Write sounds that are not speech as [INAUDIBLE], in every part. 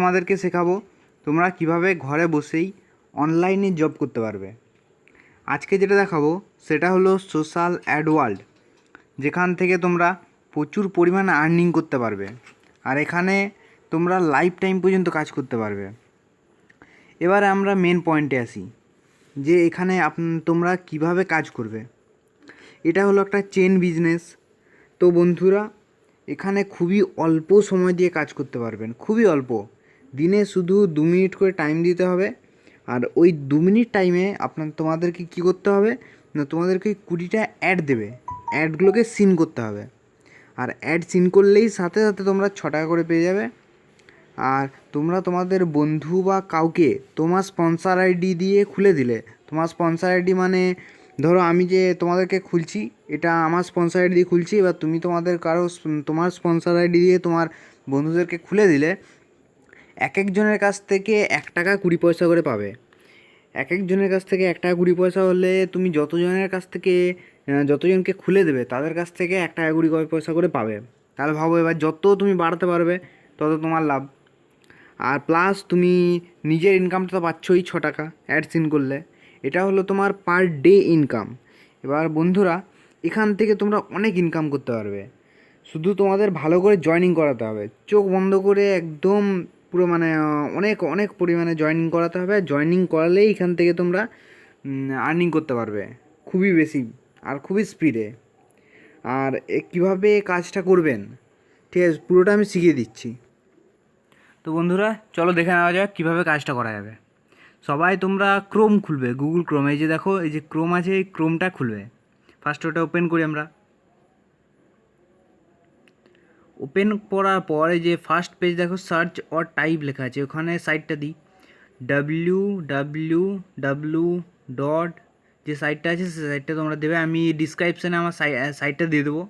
তোমাদেরকে শেখাবো তোমরা কীভাবে ঘরে বসেই অনলাইনে জব করতে পারবে। আজকে যেটা দেখাবো, সেটা হলো সোশ্যাল অ্যাড ওয়ার্ল্ড যেখান থেকে তোমরা প্রচুর পরিমাণে আর্নিং করতে পারবে, আর এখানে তোমরা লাইফ টাইম পর্যন্ত কাজ করতে পারবে। এবারে আমরা মেন পয়েন্টে আসি, যে এখানে আপ, তোমরা কীভাবে কাজ করবে। এটা হলো একটা চেন বিজনেস তো বন্ধুরা, এখানে খুবই অল্প সময় দিয়ে কাজ করতে পারবেন, খুবই অল্প। দিনে শুধু দু মিনিট করে টাইম দিতে হবে। আর ওই দু মিনিট টাইমে আপনার তোমাদেরকে কী করতে হবে? না, তোমাদেরকে কুড়িটা অ্যাড দেবে। অ্যাডগুলোকে সিন করতে হবে। আর অ্যাড সিন করলেই সাথে সাথে তোমরা ছ টাকা করে পেয়ে যাবে। আর তোমরা তোমাদের বন্ধু বা কাউকে তোমার স্পন্সার আইডি দিয়ে খুলে দিলে। তোমার স্পন্সার আইডি মানে ধরো আমি যে তোমাদেরকে খুলছি, এটা আমার স্পন্সার আইডি দিয়ে খুলছি, এবার তুমি তোমাদের কারও, তোমার স্পন্সার আইডি দিয়ে তোমার বন্ধুদেরকে খুলে দিলে এক একজনের কাছ থেকে এক টাকা কুড়ি পয়সা করে পাবে। এক একজনের কাছ থেকে এক টাকা কুড়ি পয়সা হলে তুমি যতজনের কাছ থেকে যতজনকে খুলে দেবে, তাদের কাছ থেকে এক টাকা কুড়ি পয়সা করে পাবে। তাহলে ভাবো এবার যত তুমি বাড়াতে পারবে, তত তোমার লাভ। আর প্লাস তুমি নিজের ইনকামটা তো পাচ্ছই ছ টাকা অ্যাড সিন করলে। এটা হলো তোমার পার ডে ইনকাম এবার বন্ধুরা, এখান থেকে তোমরা অনেক ইনকাম করতে পারবে। শুধু তোমাদের ভালো করে জয়নিং করাতে হবে। চোখ বন্ধ করে একদম পুরো মানে অনেক অনেক পরিমাণে জয়নিং করাতে হবে। জয়নিং করালেই এখান থেকে তোমরা আর্নিং করতে পারবে। খুবই বেশি আর খুবই স্পিডে আর কীভাবে কাজটা করবেন, ঠিক আছে, পুরোটা আমি শিখিয়ে দিচ্ছি। তো বন্ধুরা, চলো দেখে নেওয়া যাক কীভাবে কাজটা করা যাবে। সবাই তোমরা ক্রোম খুলবে গুগল ক্রোম এই যে দেখো, এই যে ক্রোম আছে, এই ক্রোমটা খুলবে। ফার্স্ট ওটা ওপেন করি আমরা। ওপেন করার পরে যে ফার্স্ট পেজ দেখো সার্চ অর টাইপ লেখা আছে, ওখানে সাইটটা দিই। ডাব্লিউ ডাব্লিউ ডাব্লিউ ডট যে সাইটটা আছে, সে সাইটটা তোমরা দেবে। আমি ডিসক্রিপশানে আমার সাইটটা দিয়ে দেবো।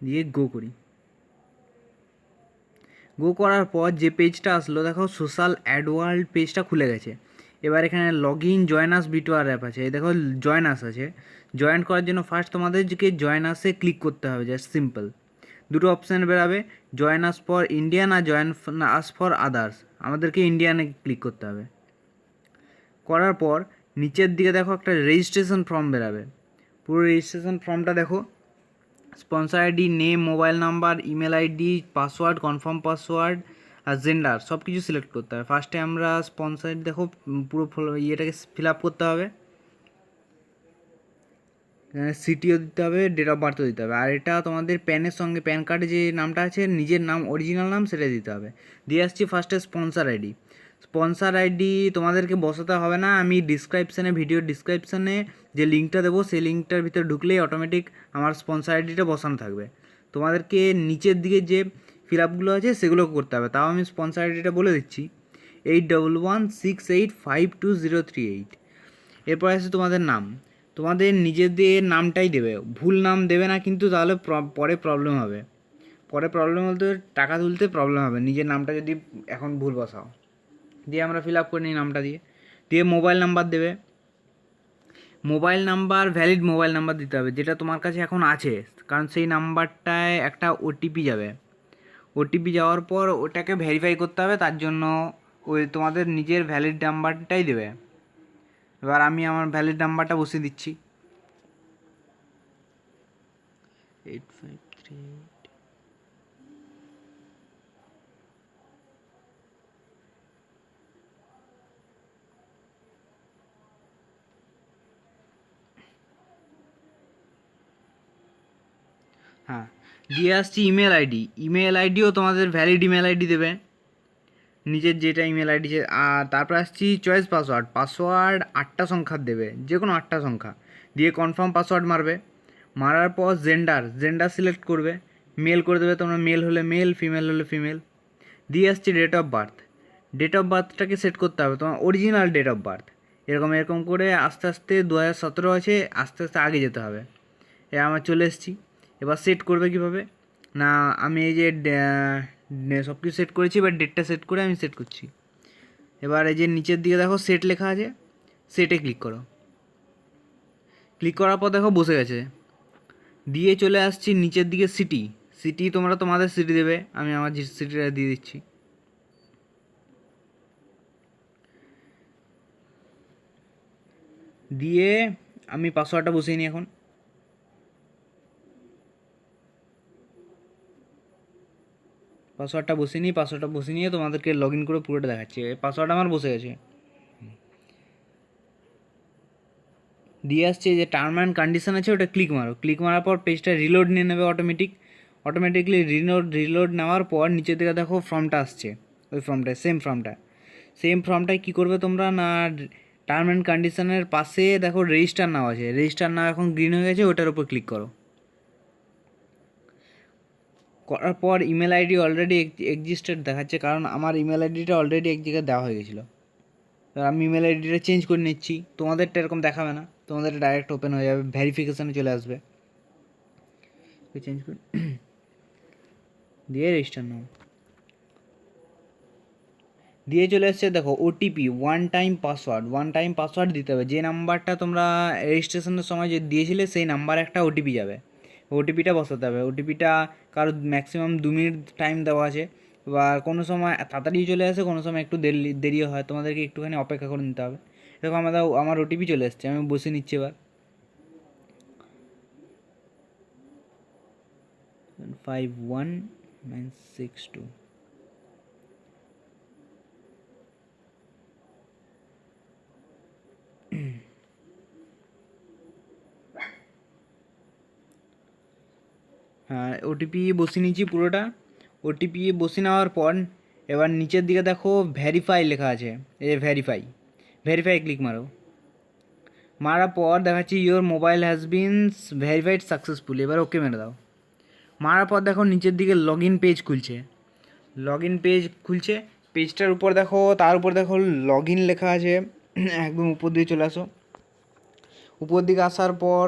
দিয়ে গো করি। গো করার পর যে পেজটা আসলো, দেখো সোশ্যাল অ্যাড ওয়ার্ল্ড পেজটা খুলে গেছে। এবার এখানে লগ ইন জয়েন আস বিটোয়ার অ্যাপ আছে। দেখো জয়েন আস আছে। জয়েন করার জন্য ফার্স্ট তোমাদেরকে জয়েন আসে ক্লিক করতে হবে জাস্ট সিম্পল দুটো অপশান বেরাবে জয়েন আস ফর ইন্ডিয়ান আর জয়েন আস ফর আদার্স আমাদেরকে ইন্ডিয়ানে ক্লিক করতে হবে। করার পর, নিচের দিকে দেখো একটা রেজিস্ট্রেশন ফর্ম বেরাবে। পুরো রেজিস্ট্রেশন ফর্মটা দেখো। Sponsor ID name mobile number email ID password confirm password আর জেন্ডার সব কিছু সিলেক্ট করতে হবে। ফার্স্টে আমরা স্পন্সর দেখো পুরো ইয়েটাকে ফিল আপ করতে হবে। সিটিও দিতে হবে ডেট অফ বার্থও দিতে হবে। আর এটা তোমাদের প্যানের সঙ্গে প্যান কার্ডে যে নামটা আছে, নিজের নাম অরিজিনাল নাম, সেটা দিতে হবে। দিয়ে আসছি ফার্স্টে স্পন্সর আইডি স্পন্সর আইডি তোমাদেরকে বসাতে হবে না, আমি ডিসক্রিপশানে ভিডিও ডিসক্রিপশানে যে লিঙ্কটা দেবো, সেই লিঙ্কটার ভিতরে ঢুকলেই অটোমেটিক আমার স্পন্সর আইডিটা বসানো থাকবে। তোমাদেরকে নিচের দিকে যে ফিল আপগুলো আছে সেগুলো করতে হবে। তাও আমি স্পন্সর আইডিটা বলে দিচ্ছি। Eight double one six eight five two zero three eight এরপর আছে তোমাদের নাম। তোমাদের নিজেদের নামটাই দেবে। ভুল নাম দেবে না, কিন্তু তাহলে প্র- পরে প্রবলেম হবে। পরে প্রবলেম বলতে টাকা তুলতে প্রবলেম হবে। নিজের নামটা যদি এখন ভুল বসাও। দিয়ে আমরা ফিল আপ করে নিই নামটা দিয়ে। দিয়ে মোবাইল নাম্বার দেবে। Mobile number valid mobile number দিতে হবে, যেটা তোমার কাছে এখন আছে। কারণ সেই নাম্বারটায় একটা ওটিপি যাবে। ওটিপি যাওয়ার পর ওটাকে ভেরিফাই করতে হবে, তার জন্য ওই তোমাদের নিজের ভ্যালিড নাম্বারটাই দেবে। এবার আমি আমার ভ্যালিড নাম্বারটা বসিয়ে দিচ্ছি। এইট হ্যাঁ। দিয়ে আসছি ইমেল আইডি ইমেল আইডিও তোমাদের ভ্যালিড ইমেল আইডি দেবে। নিজের যেটা ইমেল আইডি আর তারপর আসছি চয়েস পাসওয়ার্ড পাসওয়ার্ড আটটা সংখ্যার দেবে যে কোনো আটটা সংখ্যা। দিয়ে কনফার্ম পাসওয়ার্ড মারবে। মারার পর জেন্ডার জেন্ডার সিলেক্ট করবে। মেল করে দেবে, তোমরা মেল হলে মেল ফিমেল হলে ফিমেল দিয়ে আসছে date of birth date of বার্থটাকে set করতে হবে, তোমার অরিজিনাল ডেট অফ বার্থ এরকম এরকম করে আস্তে আস্তে দু হাজার সতেরো আছে, আস্তে আস্তে আগে যেতে হবে। এ, আমার চলে এসেছি। এবার সেট করবে কীভাবে? না, আমি এই যে সব কিছু সেট করেছি, এবার ডেটটা সেট করে আমি সেট করছি। এবার এই যে নিচের দিকে দেখো সেট লেখা আছে সেটে ক্লিক করো। ক্লিক করার পর দেখো বসে গেছে। দিয়ে চলে আসছি নিচের দিকে সিটি সিটি তোমরা তোমাদের সিটি দেবে, আমি আমার সিটিটা দিয়ে দিচ্ছি। দিয়ে আমি পাসওয়ার্ডটা বসিয়ে নিই এখন। পাসওয়ার্ডটা বসিয়ে নিই, পাসওয়ার্ডটা বসিয়ে নিয়ে তোমাদেরকে লগ ইন করে পুরোটা দেখাচ্ছি। পাসওয়ার্ড আমার বসে গেছে। দিয়ে আসছে যে টার্ম অ্যান্ড কন্ডিশন আছে, ওটা ক্লিক মারো। ক্লিক মারার পর পেজটা রিলোড নিয়ে নেবে অটোমেটিক অটোমেটিকলি রিলোড রিলোড নেওয়ার পর নিচের দিকে দেখো ফর্মটা আসছে। ওই ফর্মটা সেম ফর্মটা সেম ফর্মটায় কী করবে তোমরা না টার্ম অ্যান্ড কন্ডিশনের পাশে দেখো রেজিস্টার নাও আছে। রেজিস্টার নাও, এখন গ্রিন হয়ে গেছে, ওটার উপর ক্লিক করো। করার পর ইমেল আইডি অলরেডি এক্সিস্টেড দেখাচ্ছে, কারণ আমার ইমেল আইডিটা অলরেডি এক জায়গায় দেওয়া হয়ে গেছিল। আমি ইমেল আইডিটা চেঞ্জ করে নিচ্ছি, তোমাদেরটা এরকম দেখাবে না, তোমাদের ডাইরেক্ট ওপেন হয়ে যাবে ভেরিফিকেশানে চলে আসবে। চেঞ্জ করে [COUGHS] দিয়ে রেজিস্টার নাও। দিয়ে চলে এসছে, দেখো OTP one time password one time password দিতে হবে। যে নাম্বারটা তোমরা রেজিস্ট্রেশনের সময় যে দিয়েছিলে, সেই নাম্বার একটা ওটিপি যাবে। ওটিপিটা বসাতে হবে। ওটিপিটা কারও ম্যাক্সিমাম দু মিনিট টাইম দেওয়া আছে। বা কোনো সময় তাড়াতাড়ি চলে আসে, কোনো সময় একটু দেরি, দেরিও হয়। তোমাদেরকে একটুখানি অপেক্ষা করে নিতে হবে। এরকম আমাদের, আমার ওটিপি চলে এসছে, আমি বসে নিচ্ছি এবার। Five one nine six two হ্যাঁ ওটিপি বসিয়ে নিয়েছি পুরোটা। ওটিপি বসিয়ে নেওয়ার পর এবার নিচের দিকে দেখো ভ্যারিফাই লেখা আছে। এই যে ভ্যারিফাই ভেরিফাই ক্লিক মারো। মারার পর দেখাচ্ছি your mobile has been verified successful এবার ওকে মেরে দাও। মারার পর দেখো নিচের দিকে লগ ইন পেজ খুলছে। লগ ইন পেজ খুলছে পেজটার উপর দেখো, তার উপর দেখো লগ ইন লেখা আছে। একদম উপর দিয়ে চলে আসো। উপর দিকে আসার পর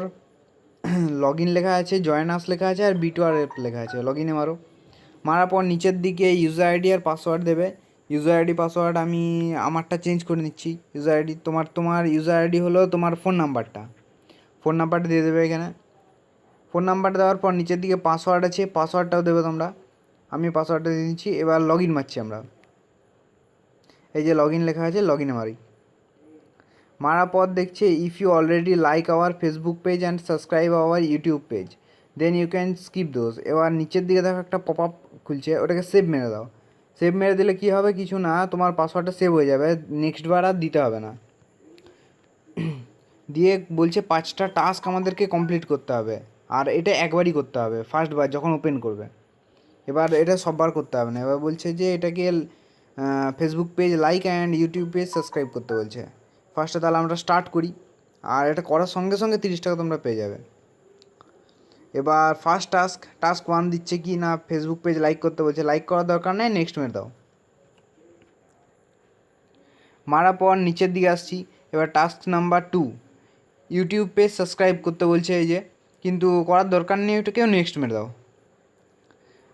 লগ ইন লেখা আছে জয়েন আস লেখা আছে, আর বিটুয়ার লেখা আছে। লগ ইনে মারো। মারার পর নিচের দিকে ইউজার আইডি আর পাসওয়ার্ড দেবে। ইউজার আইডি পাসওয়ার্ড আমি আমারটা চেঞ্জ করে নিচ্ছি। ইউজার আইডি তোমার তোমার ইউজার আইডি হলো তোমার ফোন নাম্বারটা ফোন নাম্বারটা দিয়ে দেবে এখানে। ফোন নাম্বারটা দেওয়ার পর নিচের দিকে পাসওয়ার্ড আছে পাসওয়ার্ডটাও দেবে তোমরা। আমি পাসওয়ার্ডটা দিয়ে দিচ্ছি। এবার লগ ইন মারছি আমরা। এই যে লগ ইন লেখা আছে লগ ইনে মারি। মারার পর দেখছে if you already like our Facebook page and subscribe our YouTube page then you can skip those এবার নিচের দিকে দেখো একটা পপ আপ খুলছে, ওটাকে সেভ মেরে দাও। সেভ মেরে দিলে কী হবে? কিছু না, তোমার পাসওয়ার্ডটা সেভ হয়ে যাবে নেক্সট বার আর দিতে হবে না। [CLEARS THROAT] দিয়ে বলছে পাঁচটা টাস্ক আমাদেরকে কমপ্লিট করতে হবে, আর এটা একবারই করতে হবে ফার্স্ট বার যখন ওপেন করবে। এবার এটা সববার করতে হবে না, এবার বলছে যে এটাকে Facebook page like and YouTube page subscribe করতে বলছে। ফার্স্টে তাহলে আমরা স্টার্ট করি, আর এটা করার সঙ্গে সঙ্গে তিরিশ টাকা তোমরা পেয়ে যাবে। এবার ফার্স্ট টাস্ক টাস্ক ওয়ান দিচ্ছে কি না ফেসবুক পেজ লাইক করতে বলছে লাইক করার দরকার নেই নেক্সট মেরে দাও। মারার পর নিচের দিকে আসছি, এবার task number two YouTube page subscribe করতে বলছে এই যে, কিন্তু করার দরকার নেই ওটাকেও নেক্সট মেরে দাও।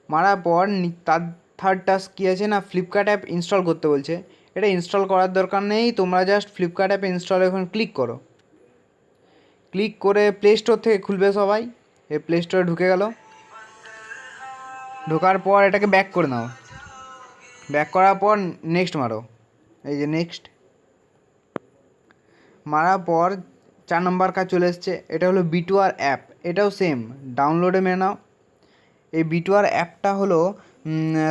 মারার পর তার থার্ড টাস্ক কী আছে না ফ্লিপকার্ট অ্যাপ ইনস্টল করতে বলছে এটা ইনস্টল করার দরকার নেই। তোমরা জাস্ট ফ্লিপকার্ট অ্যাপে ইনস্টল এখন ক্লিক করো। ক্লিক করে প্লে স্টোর থেকে খুলবে সবাই। এ প্লে স্টোরে ঢুকে গেল। ঢোকার পর এটাকে ব্যাক করে নাও। ব্যাক করার পর নেক্সট মারো। এই যে নেক্সট মারার পর চার নম্বর কাজ চলে এসছে। এটা হলো বিটুয়ার অ্যাপ এটাও সেম ডাউনলোডে মেনে নাও। এই বিটুয়ার অ্যাপটা হলো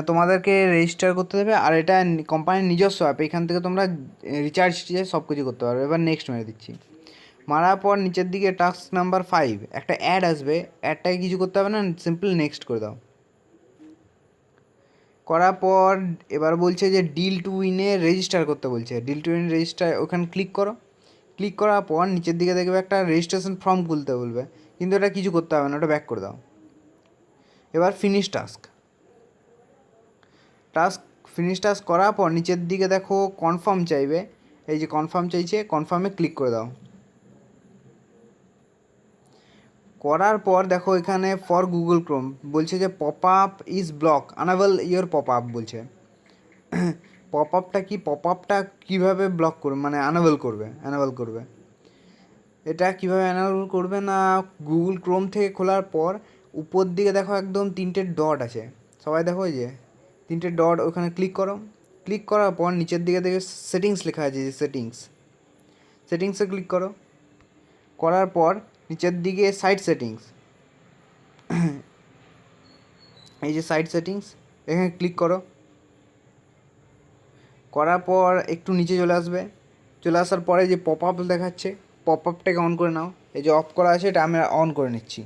তোমাদেরকে রেজিস্টার করতে দেবে আর এটা কোম্পানির নিজস্ব অ্যাপ এখান থেকে তোমরা রিচার্জ সব কিছু করতে পারবে। এবার নেক্সট মেরে দিচ্ছি। মারার পর নিচের দিকে টাস্ক নাম্বার ফাইভ একটা অ্যাড আসবে। অ্যাডটাকে কিছু করতে হবে না সিম্পল নেক্সট করে দাও। করার পর এবার বলছে যে ডিল টু উইনে রেজিস্টার করতে বলছে। ডিল টু উইন রেজিস্টার ওখানে ক্লিক করো। ক্লিক করার পর নিচের দিকে দেখবে একটা রেজিস্ট্রেশন ফর্ম খুলতে বলবে। কিন্তু এটা কিছু করতে হবে না, ওটা ব্যাক করে দাও। এবার finish task task finish task করার পর নিচের দিকে দেখো কনফার্ম চাইবে। এই যে কনফার্ম চাইছে কনফার্মে ক্লিক করে দাও। করার পর দেখো এখানে ফর গুগল ক্রোম বলছে যে pop up is block enable your pop up বলছে। পপ আপটা কি? পপ আপটা কীভাবে ব্লক করবে? মানে আনাবেল করবে অ্যানাবেল করবে। এটা কীভাবে অ্যানাল করবে না? গুগল ক্রোম থেকে খোলার পর উপর দিকে দেখো একদম তিনটে ডট আছে। সবাই দেখো ওই যে তিনটে ডট ওখানে ক্লিক করো। ক্লিক করার পর নিচের দিকে দেখে সেটিংস লেখা আছে, যে সেটিংস সেটিংসে ক্লিক করো। করার পর নিচের দিকে সাইট সেটিংস [CLEARS THROAT] এই যে সাইট সেটিংস এখানে ক্লিক করো। করার পর একটু নিচে চলে আসবে। চলে আসার পরে যে পপ আপ দেখাচ্ছে পপ আপটাকে অন করে নাও। এই যে অফ করা আছে, এটা আমি অন করে নিচ্ছি।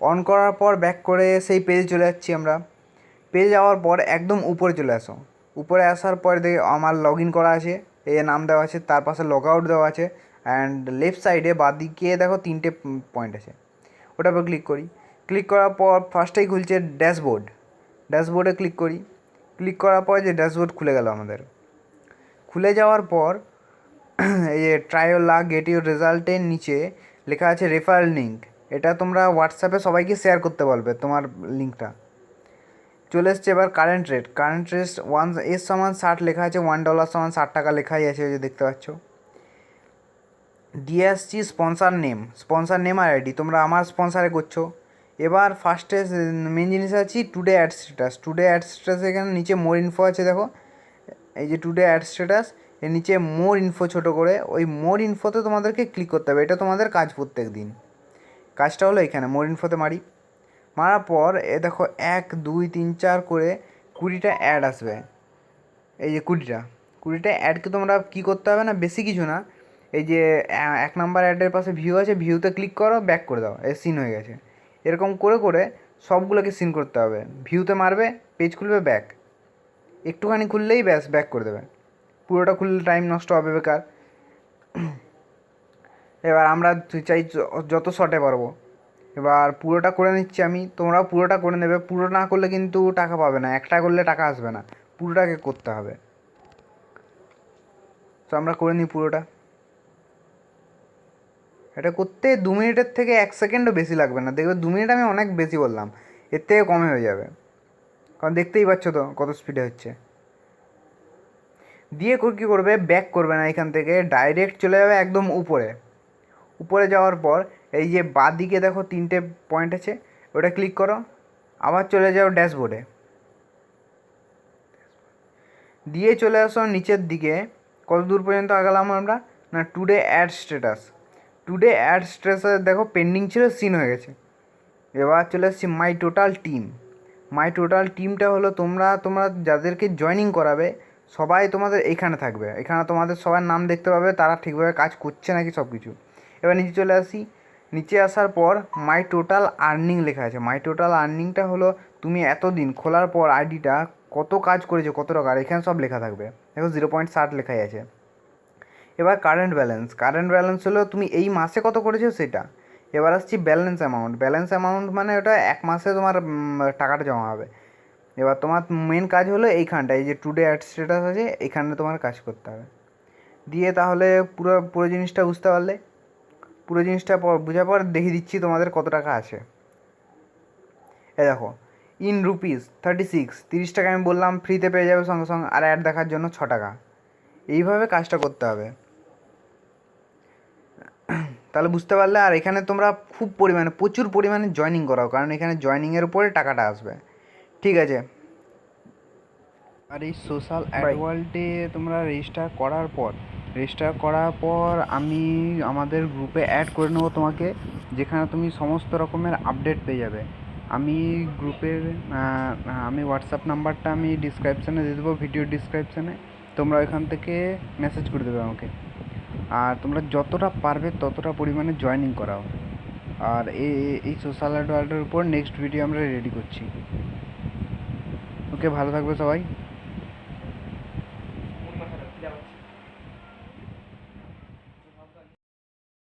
অন করার পর ব্যাক করে সেই পেজে চলে যাচ্ছি আমরা। পেজে যাওয়ার পর একদম উপরে চলে আসো। উপরে আসার পরে দেখে, আমার লগ ইন করা আছে, এই নাম দেওয়া আছে, তার পাশে লগ আউট দেওয়া আছে অ্যান্ড লেফট সাইডে বাদিকে দেখো তিনটে পয়েন্ট আছে। ওটার উপর ক্লিক করি। ক্লিক করার পর ফার্স্টেই খুলছে ড্যাশবোর্ড ড্যাশবোর্ডে ক্লিক করি। ক্লিক করার পর যে ড্যাশবোর্ড খুলে গেল আমাদের। খুলে যাওয়ার পর [CLEARS THROAT] এই যে ট্রায়াল গেট ইউর রেজাল্টের নিচে লেখা আছে রেফারেল লিঙ্ক এটা তোমরা হোয়াটসঅ্যাপে সবাইকে শেয়ার করতে পারবে তোমার লিঙ্কটা চলে এসছে এবার কারেন্ট রেট কারেন্ট রেট ওয়ানের সমান ষাট লেখা আছে ওয়ান ডলার সমান ষাট টাকা লেখাই আছে ওই যে দেখতে পাচ্ছ। দিয়ে আসছি স্পন্সার নেম স্পন্সার নেম আর আইডি তোমরা আমার স্পন্সারে করছ। এবার ফার্স্টে মেন জিনিস আছে today ad status today ad status এখানে নিচে মোর ইনফো আছে দেখো। এই যে টুডে অ্যাড স্ট্যাটাস এর নিচে মোর ইনফো ছোটো করে, ওই মোর ইনফোতে তোমাদেরকে ক্লিক করতে হবে, এটা তোমাদের কাজ প্রত্যেক দিন কাজটা হলো এখানে মোর ইনফোতে মারি। মারার পর, এ দেখো, এক, দুই, তিন, চার করে কুড়িটা অ্যাড আসবে। এই যে কুড়িটা। কুড়িটা অ্যাডকে তোমরা কী করতে হবে না? বেশি কিছু না। এই যে এক নাম্বার অ্যাডের পাশে ভিউ আছে ভিউতে ক্লিক করো ব্যাক করে দাও। এ সিন হয়ে গেছে। এরকম করে করে সবগুলোকে সিন করতে হবে। ভিউতে মারবে পেজ খুলবে ব্যাক একটুখানি খুললেই ব্যাস ব্যাক করে দেবে। পুরোটা খুললে টাইম নষ্ট হবে, বেকার। এবার আমরা চাই, যত শর্টে পারব। এবার পুরোটা করে নিচ্ছি আমি। তোমরাও পুরোটা করে নেবে। পুরো না করলে কিন্তু টাকা পাবে না। একটা করলে টাকা আসবে না। পুরোটাকে করতে হবে। তো আমরা করে নিই পুরোটা। এটা করতে দু মিনিটের থেকে এক সেকেন্ডও বেশি লাগবে না। দেখবে দু মিনিট আমি অনেক বেশি বললাম। এর থেকে কমে হয়ে যাবে। কারণ দেখতেই পাচ্ছ তো কত স্পিডে হচ্ছে। দিয়ে কো- করবে? ব্যাক করবে না এখান থেকে। ডাইরেক্ট চলে যাবে একদম উপরে। উপরে যাওয়ার পর এই যে বাঁদিকে দেখো তিনটে পয়েন্ট আছে, ওটা ক্লিক করো, আবার চলে যাও ড্যাশবোর্ডে দিয়ে চলে আসো নিচের দিকে, কত দূর পর্যন্ত আগালাম আমরা? না today ad status today ad স্ট্যাটাসে দেখো পেন্ডিং ছিল সিন হয়ে গেছে। এবার চলে এসেছি my total team my total টিমটা হলো তোমরা তোমরা যাদেরকে জয়েনিং করাবে, সবাই তোমাদের এইখানে থাকবে। এখানে তোমাদের সবার নাম দেখতে পাবে, তারা ঠিকভাবে কাজ করছে নাকি সব কিছু এবার নিচে চলে আসি নিচে আসার পর মাই টোটাল আর্নিং লেখা আছে। মাই টোটাল আর্নিংটা হলো তুমি এতদিন খোলার পর আইডিটা কত কাজ করেছ, কত টাকা, আর এখানে সব লেখা থাকবে। দেখো জিরো পয়েন্ট ষাট লেখাই আছে। এবার কারেন্ট ব্যালেন্স কারেন্ট ব্যালেন্স হলো তুমি এই মাসে কত করেছ সেটা। এবার আসছি ব্যালেন্স অ্যামাউন্ট ব্যালেন্স অ্যামাউন্ট মানে ওটা এক মাসে তোমার টাকাটা জমা হবে। এবার তোমার মেন কাজ হলো এইখানটা এই যে টুডে অ্যাড স্ট্যাটাস আছে এখানে তোমার কাজ করতে হবে। দিয়ে তাহলে পুরো পুরো জিনিসটা বুঝতে পারলে? পুরো জিনিসটা পর- বোঝার পর দেখিয়ে দিচ্ছি তোমাদের কত টাকা আছে। এ দেখো ইন রুপিস থার্টি সিক্স তিরিশ টাকা আমি বললাম ফ্রিতে পেয়ে যাবে সঙ্গে সঙ্গে আর অ্যাড দেখার জন্য ছ টাকা। এইভাবে কাজটা করতে হবে। তাহলে বুঝতে পারলে আর এখানে তোমরা খুব পরিমাণে প্রচুর পরিমাণে জয়নিং করাও কারণ এখানে জয়নিংয়ের উপরে টাকাটা আসবে। ঠিক আছে? আর এই সোশ্যাল অ্যাডওয়ার্ল্ডে তোমরা রেজিস্টার করার পর রেজিস্টার করার পর আমি আমাদের গ্রুপে অ্যাড করে নেব তোমাকে, যেখানে তুমি সমস্ত রকমের আপডেট পেয়ে যাবে। আমি গ্রুপের আমি হোয়াটসঅ্যাপ নাম্বারটা আমি ডিসক্রিপশানে দিয়ে দেবো ভিডিও ডিসক্রিপশানে তোমরা ওইখান থেকে মেসেজ করে দেবে আমাকে। আর তোমরা যতটা পারবে ততটা পরিমাণে জয়েনিং করাও। আর এই এই- সোশ্যাল অ্যাডওয়ার্ল্ডের উপর নেক্সট ভিডিও আমরা রেডি করছি। ওকে ভালো থাকবে সবাই।